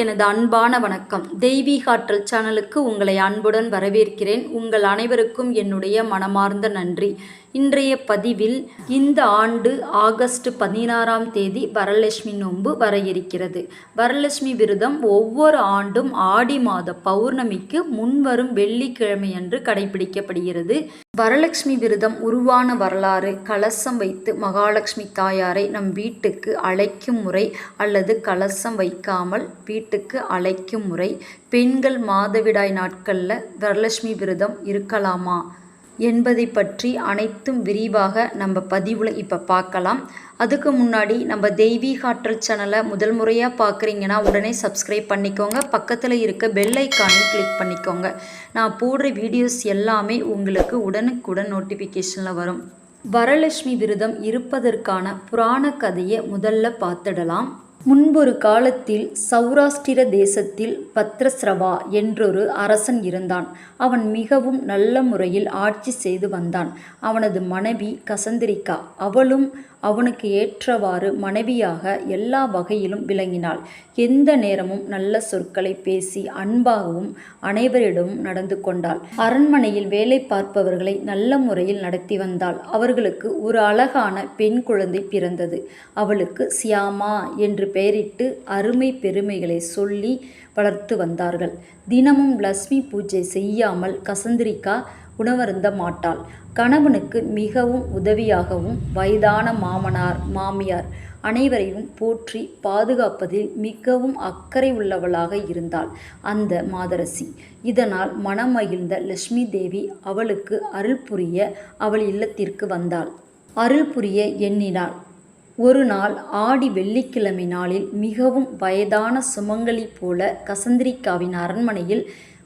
எனது அன்பான வணக்கம். தெய்வீக ஆற்றல் சேனலுக்கு உங்களை அன்புடன் வரவேற்கிறேன். உங்கள் அனைவருக்கும் என்னுடைய மனமார்ந்த நன்றி. இன்றைய பதிவில் இந்த ஆண்டு ஆகஸ்ட் பதினாறாம் தேதி வரலட்சுமி நோன்பு வர இருக்கிறது வரலட்சுமி விரதம் ஒவ்வொரு ஆண்டும் ஆடி மாத பௌர்ணமிக்கு முன்வரும் வெள்ளிக்கிழமையன்று கடைபிடிக்கப்படுகிறது. வரலட்சுமி விரதம் உருவான வரலாறு கலசம் வைத்து மகாலட்சுமி தாயாரை நம் வீட்டுக்கு அழைக்கும் முறை அல்லது கலசம் வைக்காமல் வீட்டுக்கு அழைக்கும் முறை. பெண்கள் மாதவிடாய் நாட்களில் வரலட்சுமி விரதம் இருக்கலாமா? என்பதை பற்றி அனைத்தும் விரிவாக நம்ம பதிவில் இப்போ பார்க்கலாம். அதுக்கு முன்னாடி நம்ம தெய்வீக ஆற்றல் சேனலை முதல் முறையாக பார்க்குறீங்கன்னா உடனே சப்ஸ்கிரைப் பண்ணிக்கோங்க. பக்கத்தில் இருக்க பெல் ஐக்கானையும் கிளிக் பண்ணிக்கோங்க. நான் போடுற வீடியோஸ் எல்லாமே உங்களுக்கு உடனுக்குடன் நோட்டிஃபிகேஷனில் வரும். வரலட்சுமி விரதம் இருப்பதற்கான புராண கதையை முதல்ல பார்த்துடலாம். முன்பொரு காலத்தில் சௌராஷ்டிர தேசத்தில் பத்ரஸ்ரவா என்றொரு அரசன் இருந்தான். அவன் மிகவும் நல்ல முறையில் ஆட்சி செய்து வந்தான். அவனது மனைவி கசந்திரிகா அவளும் அவனுக்கு ஏற்றவாறு மனைவியாக எல்லா வகையிலும் விளங்கினாள். எந்த நேரமும் நல்ல சொற்களை பேசி அன்பாகவும் அனைவரிடமும் நடந்து கொண்டாள். அரண்மனையில் வேலை பார்ப்பவர்களை நல்ல முறையில் நடத்தி வந்தாள். அவர்களுக்கு ஒரு அழகான பெண் குழந்தை பிறந்தது. அவளுக்கு சியாமா என்று பெயரிட்டு அருமை பெருமைகளை சொல்லி வளர்த்து வந்தார்கள். தினமும் லக்ஷ்மி பூஜை செய்யாமல் கசந்திரிக்கா உணவருந்த மாட்டாள். கணவனுக்கு மிகவும் உதவியாகவும் வயதான மாமனார் மாமியார் அனைவரையும் போற்றி பாதுகாப்பதில் மிகவும் அக்கறை உள்ளவளாக இருந்தாள். அந்த மாதரசி. இதனால் மனம் மகிழ்ந்த லட்சுமி தேவி அவளுக்கு அருள் புரிய அவள் இல்லத்திற்கு வந்தாள். அருள் புரிய எண்ணினாள். ஒரு நாள் ஆடி வெள்ளிக்கிழமை நாளில் மிகவும் வயதான சுமங்கலி போல கசந்திரிக்காவின் அரண்மனையில்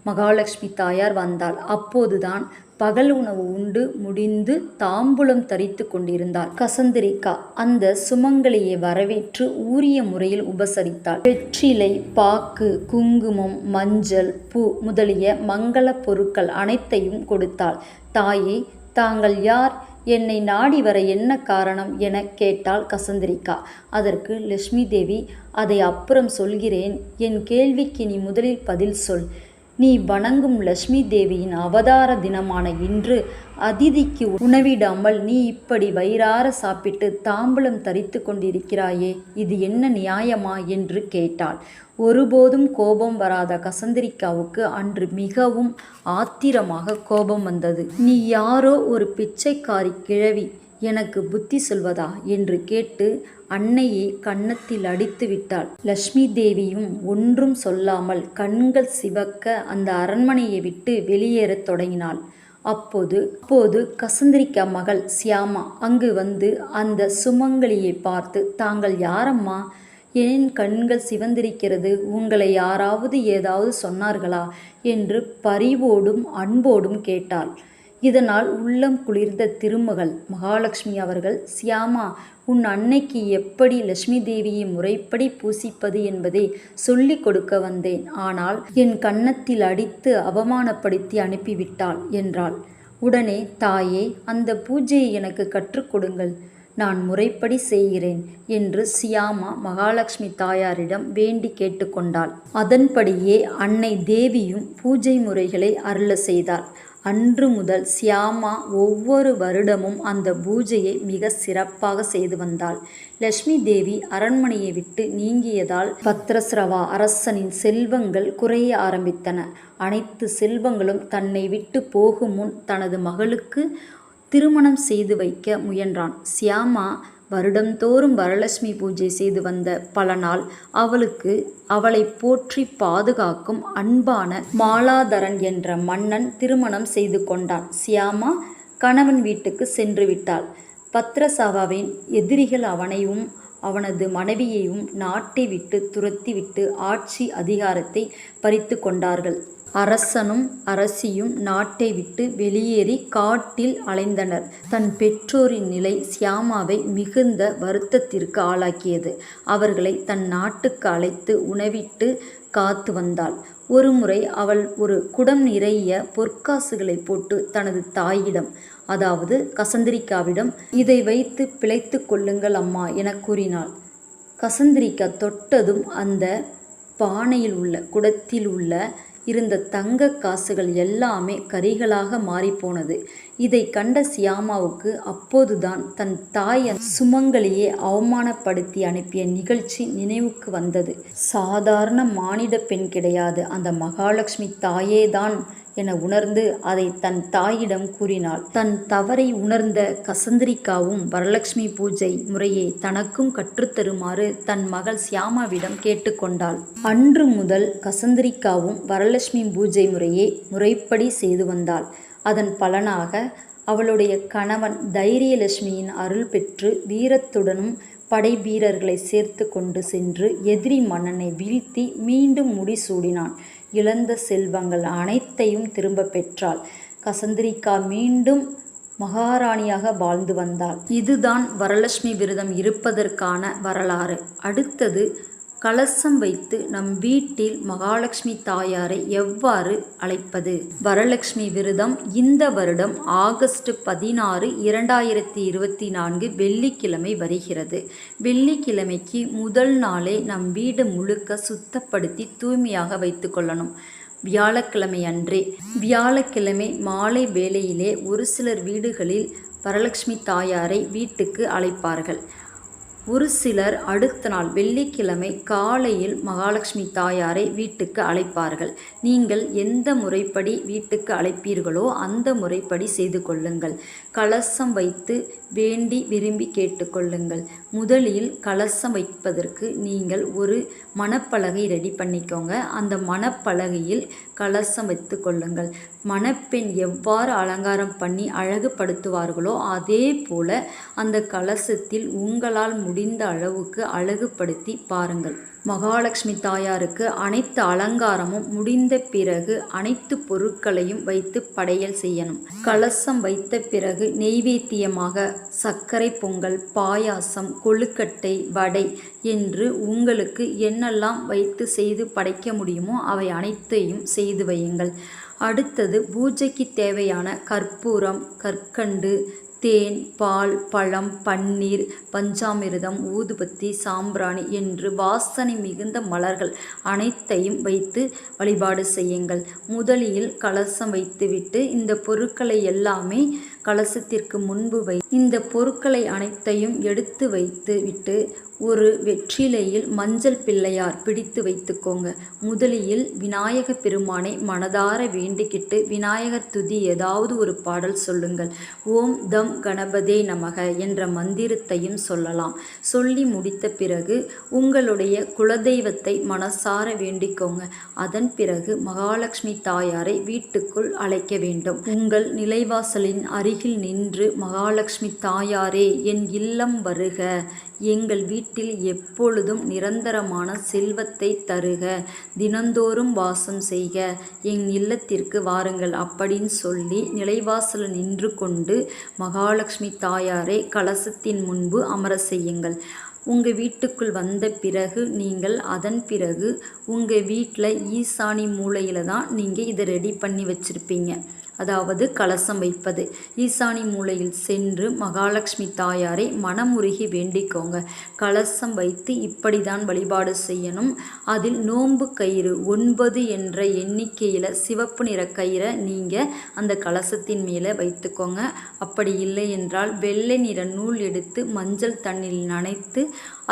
மகாலட்சுமி தாயார் வந்தாள். அப்போதுதான் பகல் உணவு உண்டு முடிந்து தாம்பூலம் தரித்து கொண்டிருந்தாள். கசந்திரிகா அந்த சுமங்கலியை வரவேற்று ஊரிய முறையில் உபசரித்தாள். வெற்றிலை பாக்கு குங்குமம் மஞ்சள் பூ முதலிய மங்கள பொருட்கள் அனைத்தையும் கொடுத்தாள். தாயே தாங்கள் யார்? என்னை நாடி வர என்ன காரணம்? என கேட்டாள் கசந்திரிகா அதற்கு லட்சுமி தேவி அதை அப்புறம் சொல்கிறேன். என் கேள்விக்கு நீ முதலில் பதில் சொல். நீ வணங்கும் லட்சுமி தேவியின் அவதார தினமான இன்று அதிதிக்கு உணவிடாமல் நீ இப்படி வயிறார சாப்பிட்டு தாம்பலம் தரித்து கொண்டிருக்கிறாயே இது என்ன நியாயமா? என்று கேட்டாள். ஒருபோதும் கோபம் வராத கசந்திரிக்காவுக்கு அன்று மிகவும் ஆத்திரமாக கோபம் வந்தது. நீ யாரோ ஒரு பிச்சைக்காரி கிழவி எனக்கு புத்தி சொல்வதா? என்று கேட்டு அன்னையை கன்னத்தில் அடித்து விட்டாள். லட்சுமி தேவியும் ஒன்றும் சொல்லாமல் கண்கள் சிவக்க அந்த அரண்மனையை விட்டு வெளியேறத் தொடங்கினாள். அப்போது அப்போது கசந்திரிக்கா மகள் சியாமா அங்கு வந்து அந்த சுமங்கலியை பார்த்து தாங்கள் யாரம்மா? ஏன் கண்கள் சிவந்திருக்கிறது? உங்களை யாராவது ஏதாவது சொன்னார்களா? என்று பரிவோடும் அன்போடும் கேட்டாள். இதனால் உள்ளம் குளிர்ந்த திருமகள் மகாலட்சுமி அவர்கள் சியாமா உன் அன்னைக்கு எப்படி லட்சுமி தேவியை முறைப்படி பூசிப்பது என்பதை சொல்லிக் கொடுக்க வந்தேன். ஆனால் என் கன்னத்தில் அடித்து அவமானப்படுத்தி அனுப்பிவிட்டாள் என்றாள். உடனே தாயே அந்த பூஜையை எனக்கு கற்றுக் கொடுங்கள். நான் முறைப்படி செய்கிறேன் என்று சியாமா மகாலட்சுமி தாயாரிடம் வேண்டி கேட்டுக்கொண்டாள் அதன்படியே அன்னை தேவியும் பூஜை முறைகளை அருள செய்தாள். அன்று முதல் சியாமா ஒவ்வொரு வருடமும் அந்த பூஜையை மிக சிறப்பாக செய்து வந்தாள். லட்சுமி தேவி அரண்மனையை விட்டு நீங்கியதால் பத்ரஸ்ரவா அரசனின் செல்வங்கள் குறைய ஆரம்பித்தன. அனைத்து செல்வங்களும் தன்னை விட்டு போகும் முன் தனது மகளுக்கு திருமணம் செய்து வைக்க முயன்றான். சியாமா வருடந்தோறும் வரலட்சுமி பூஜை செய்து வந்த பல நாள் அவளுக்கு அவளை போற்றி பாதுகாக்கும் அன்பான மாலாதரன் என்ற மன்னன் திருமணம் செய்து கொண்டான். சியாமா கணவன் வீட்டுக்கு சென்று விட்டாள். பத்ரசாவாவின் எதிரிகள் அவனையும் அவனது மனைவியையும் நாட்டை விட்டு துரத்திவிட்டு ஆட்சி அதிகாரத்தை பறித்து கொண்டார்கள். அரசனும் அரசியும் நாட்டை விட்டு வெளியேறி காட்டில் அலைந்தனர். தன் பெற்றோரின் நிலை சியாமாவை மிகுந்த வருத்தத்திற்கு ஆளாக்கியது. அவர்களை தன் நாட்டுக்கு அழைத்து உணவிட்டு காத்து வந்தாள். ஒருமுறை அவள் ஒரு குடம் நிறைய பொற்காசுகளை போட்டு தனது தாயிடம் அதாவது கசந்திரிக்காவிடம் இதை வைத்து பிழைத்து கொள்ளுங்கள் அம்மா என கூறினாள். கசந்திரிக்கா தொட்டதும் அந்த பானையில் உள்ள குடத்தில் உள்ள இருந்த தங்க காசுகள் எல்லாமே கரிகளாக மாறிப்போனது இதை கண்ட சியாமாவுக்கு அப்போதுதான் தன் தாய் சுமங்கலியை அவமானப்படுத்தி அனுப்பிய நிகழ்ச்சி நினைவுக்கு வந்தது. சாதாரண மானிட பெண் கிடையாது. அந்த மகாலட்சுமி தாயேதான் என உணர்ந்து அதை தன் தாயிடம் கூறினாள். தன் தவறை உணர்ந்த கசந்திரிக்காவும் வரலட்சுமி பூஜை முறையை தனக்கும் கற்றுத்தருமாறு தன் மகள் சியாமாவிடம் கேட்டுக்கொண்டாள் அன்று முதல் கசந்திரிக்காவும் வரலட்சுமி பூஜை முறையை முறைப்படி செய்து வந்தாள். அதன் பலனாக அவளுடைய கணவன் தைரியலட்சுமியின் அருள் பெற்று வீரத்துடனும் படை வீரர்களை சேர்த்து கொண்டு சென்று எதிரி மன்னனை வீழ்த்தி மீண்டும் முடிசூடினான். இழந்த செல்வங்கள் அனைத்தையும் திரும்ப பெற்றாள். கசந்திரிகா மீண்டும் மகாராணியாக வாழ்ந்து வந்தாள். இதுதான் வரலட்சுமி விரதம் இருப்பதற்கான வரலாறு. அடுத்தது கலசம் வைத்து நம் வீட்டில் மகாலட்சுமி தாயாரை எவ்வாறு அழைப்பது? வரலட்சுமி விரதம் இந்த வருடம் ஆகஸ்ட் பதினாறு இரண்டாயிரத்தி இருபத்தி நான்கு வெள்ளிக்கிழமை வருகிறது. வெள்ளிக்கிழமைக்கு முதல் நாளே நம் வீடு முழுக்க சுத்தப்படுத்தி தூய்மையாக வைத்து கொள்ளணும். வியாழக்கிழமை அன்றே. வியாழக்கிழமை மாலை வேளையிலே ஒரு சிலர் வீடுகளில் வரலட்சுமி தாயாரை வீட்டுக்கு அழைப்பார்கள். ஒரு சிலர் அடுத்த நாள் வெள்ளிக்கிழமை காலையில் மகாலட்சுமி தாயாரை வீட்டுக்கு அழைப்பார்கள். நீங்கள் எந்த முறைப்படி வீட்டுக்கு அழைப்பீர்களோ அந்த முறைப்படி செய்து கொள்ளுங்கள். கலசம் வைத்து வேண்டி விரும்பி கேட்டுக்கொள்ளுங்கள் முதலில் கலசம் வைப்பதற்கு நீங்கள் ஒரு மணப்பலகை ரெடி பண்ணிக்கோங்க. அந்த மணப்பலகையில் கலசம் வைத்து கொள்ளுங்கள். மணப்பெண் எவ்வாறு அலங்காரம் பண்ணி அழகுபடுத்துவார்களோ அதே போல அந்த கலசத்தில் உங்களால் முடிந்த அளவுக்கு அழகுபடுத்தி பாருங்கள். மகாலட்சுமி தாயாருக்கு அனைத்து அலங்காரமும் முடிந்த பிறகு அனைத்து பொருட்களையும் வைத்து படையல் செய்யணும். கலசம் வைத்த பிறகு நெய்வேத்தியமாக சர்க்கரை பொங்கல் பாயாசம் கொழுக்கட்டை வடை என்று உங்களுக்கு என்னெல்லாம் வைத்து செய்து படைக்க முடியுமோ அவை அனைத்தையும் செய்து வையுங்கள். அடுத்தது பூஜைக்கு தேவையான கற்பூரம் கற்கண்டு தேன் பால் பழம் பன்னீர் பஞ்சாமிர்தம் ஊதுபத்தி சாம்பிராணி என்று வாசனை மிகுந்த மலர்கள் அனைத்தையும் வைத்து வழிபாடு செய்யுங்கள். முதலில் கலசம் வைத்துவிட்டு இந்த பொருட்களை எல்லாமே கலசத்திற்கு முன்பு வை. இந்த பொருட்களை அனைத்தையும் எடுத்து வைத்து விட்டு ஒரு வெற்றிலையில் மஞ்சள் பிள்ளையார் பிடித்து வைத்துக்கோங்க. முதலியில் விநாயக பெருமானை மனதார வேண்டிக்கிட்டு விநாயகர் துதி ஏதாவது ஒரு பாடல் சொல்லுங்கள். ஓம் தம் கணபதே நமக என்ற மந்திரத்தையும் சொல்லலாம். சொல்லி முடித்த பிறகு உங்களுடைய குலதெய்வத்தை மனசார வேண்டிக்கோங்க. அதன் பிறகு மகாலட்சுமி தாயாரை வீட்டுக்குள் அழைக்க வேண்டும். உங்கள் நிலைவாசலின் அருகில் நின்று மகாலட்சுமி தாயாரே என் இல்லம் வருக. எங்கள் வீட்டில் எப்பொழுதும் நிரந்தரமான செல்வத்தை தருக. தினந்தோறும் வாசம் செய்க. என் இல்லத்திற்கு வாருங்கள் அப்படின்னு சொல்லி நிலைவாசல் நின்று கொண்டு மகாலட்சுமி தாயாரை கலசத்தின் முன்பு அமர செய்யுங்கள். உங்கள் வீட்டுக்குள் வந்த பிறகு நீங்கள் அதன் பிறகு உங்கள் வீட்டில் ஈசானி மூலையில் தான் நீங்கள் இதை ரெடி பண்ணி வச்சுருப்பீங்க. அதாவது கலசம் வைப்பது. ஈசானி மூலையில் சென்று மகாலட்சுமி தாயாரை மனமுருகி வேண்டிக்கோங்க. கலசம் வைத்து இப்படி தான் வழிபாடு செய்யணும். அதில் நோன்பு கயிறு ஒன்பது என்ற எண்ணிக்கையில் சிவப்பு நிற கயிறை நீங்கள் அந்த கலசத்தின் மேலே வைத்துக்கோங்க. அப்படி இல்லை என்றால் வெள்ளை நிற நூல் எடுத்து மஞ்சள் தண்ணில் நனைத்து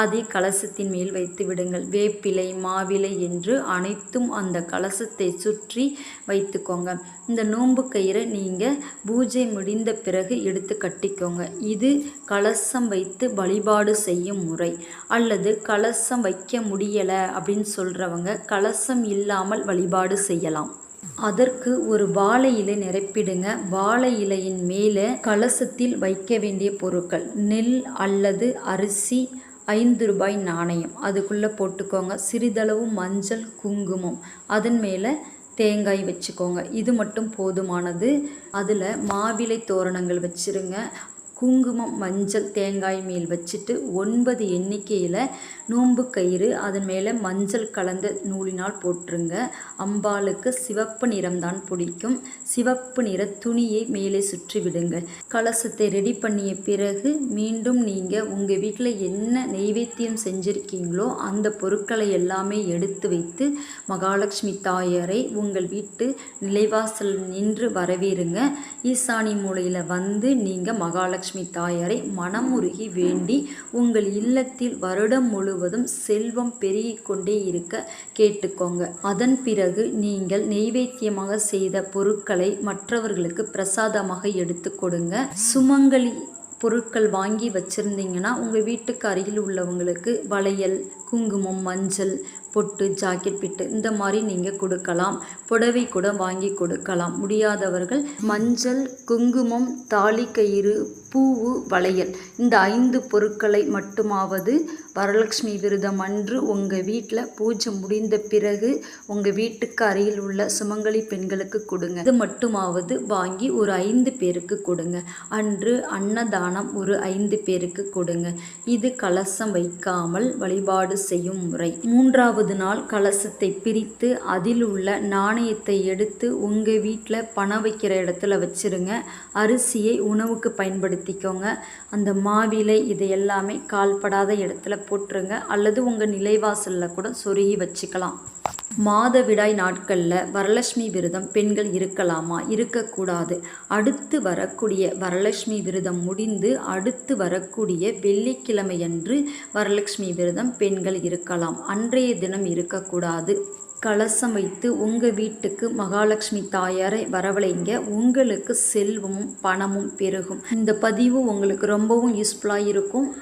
அதை கலசத்தின் மேல் வைத்து விடுங்கள். வேப்பிலை மாவிலை என்று அனைத்தும் அந்த கலசத்தை சுற்றி வைத்துக்கோங்க. இந்த நோன்பு கயிறை நீங்கள் பூஜை முடிந்த பிறகு எடுத்து கட்டிக்கோங்க. இது கலசம் வைத்து வழிபாடு செய்யும் முறை. அல்லது கலசம் வைக்க முடியலை அப்படின்னு சொல்கிறவங்க கலசம் இல்லாமல் வழிபாடு செய்யலாம். அதற்கு ஒரு வாழை இலை நிரப்பிடுங்க. வாழை இலையின் மேலே கலசத்தில் வைக்க வேண்டிய பொருட்கள் நெல் அல்லது அரிசி ஐந்து ரூபாய் நாணயம். அதுக்குள்ளே போட்டுக்கோங்க. சிறிதளவு மஞ்சள் குங்குமம். அதன் மேலே தேங்காய் வச்சுக்கோங்க. இது மட்டும் போதுமானது. அதில் மாவிலை தோரணங்கள் வச்சுருங்க. குங்குமம் மஞ்சள் தேங்காய் மேல் வச்சுட்டு ஒன்பது எண்ணிக்கையில் நோன்பு கயிறு அதன் மேலே மஞ்சள் கலந்த நூலினால் போட்டுருங்க அம்பாளுக்கு சிவப்பு நிறம்தான் பிடிக்கும். சிவப்பு நிற துணியை மேலே சுற்றி விடுங்க. கலசத்தை ரெடி பண்ணிய பிறகு மீண்டும் நீங்கள் உங்கள் வீட்டில் என்ன நெய்வேத்தியம் செஞ்சுருக்கீங்களோ அந்த பொருட்களை எல்லாமே எடுத்து வைத்து மகாலட்சுமி தாயாரை உங்கள் வீட்டு நிலைவாசல் நின்று வரவேறுங்க. ஈசானி மூலையில் வந்து நீங்கள் மகாலட்சுமி தாயாரை மனமுருகி வேண்டி உங்கள் இல்லத்தில் வருடம் முழுவதும் செல்வம் பெருகிக் கொண்டே இருக்க கேட்டுக்கோங்க. அதன் பிறகு நீங்கள் நெய்வேத்தியமாக செய்த பொருட்களை மற்றவர்களுக்கு பிரசாதமாக எடுத்து கொடுங்க. சுமங்கலி பொருட்கள் வாங்கி வச்சுருந்தீங்கன்னா உங்கள் வீட்டுக்கு அருகில் உள்ளவங்களுக்கு வளையல் குங்குமம் மஞ்சள் பொட்டு ஜாக்கெட் பிட்டு இந்த மாதிரி நீங்கள் கொடுக்கலாம். புடவை கூட வாங்கி கொடுக்கலாம். முடியாதவர்கள் மஞ்சள் குங்குமம் தாலிக்கயிறு பூவு வளையல் இந்த ஐந்து பொருட்களை மட்டுமாவது வரலட்சுமி விரதம் அன்று உங்கள் வீட்டில் பூஜை முடிந்த பிறகு உங்கள் வீட்டுக்கு அருகில் உள்ள சுமங்கலி பெண்களுக்கு கொடுங்க. இது மட்டுமாவது வாங்கி ஒரு ஐந்து பேருக்கு கொடுங்க. அன்று அன்னதானம் ஒரு ஐந்து பேருக்கு கொடுங்க. இது கலசம் வைக்காமல் வழிபாடு செய்யும் முறை. மூன்றாவது நாள் கலசத்தை பிரித்து அதில் உள்ள நாணயத்தை எடுத்து உங்கள் வீட்டில் பணம் வைக்கிற இடத்துல வச்சிருங்க. அரிசியை உணவுக்கு பயன்படுத்திக்கோங்க. அந்த மாவிலை இது எல்லாமே கால்படாத இடத்துல போட்டுருங்க. அல்லது உங்கள் நிலைவாசலில் கூட சொருகி வச்சுக்கலாம். மாதவிடாய் நாட்களில் வரலட்சுமி விரதம் பெண்கள் இருக்கலாமா? இருக்கக்கூடாது. அடுத்து வரக்கூடிய வரலட்சுமி விரதம் முடிந்து அடுத்து வரக்கூடிய வெள்ளிக்கிழமையன்று வரலட்சுமி விரதம் பெண்கள் இருக்கலாம். அன்றைய தினம் இருக்கக்கூடாது. கலசம் வைத்து உங்கள் வீட்டுக்கு மகாலட்சுமி தாயாரை வரவழைங்க. உங்களுக்கு செல்வமும் பணமும் பெருகும். இந்த பதிவு உங்களுக்கு ரொம்பவும் யூஸ்ஃபுல்லாக இருக்கும்.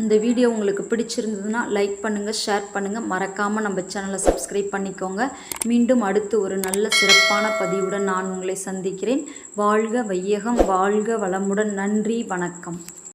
இந்த வீடியோ உங்களுக்கு பிடிச்சிருந்ததுன்னா லைக் பண்ணுங்கள் ஷேர் பண்ணுங்கள் மறக்காமல் நம்ம சேனலை சப்ஸ்கிரைப் பண்ணிக்கோங்க. மீண்டும் அடுத்து ஒரு நல்ல சிறப்பான பதிவுடன் நான் உங்களை சந்திக்கிறேன். வாழ்க வையகம் வாழ்க வளமுடன். நன்றி வணக்கம்.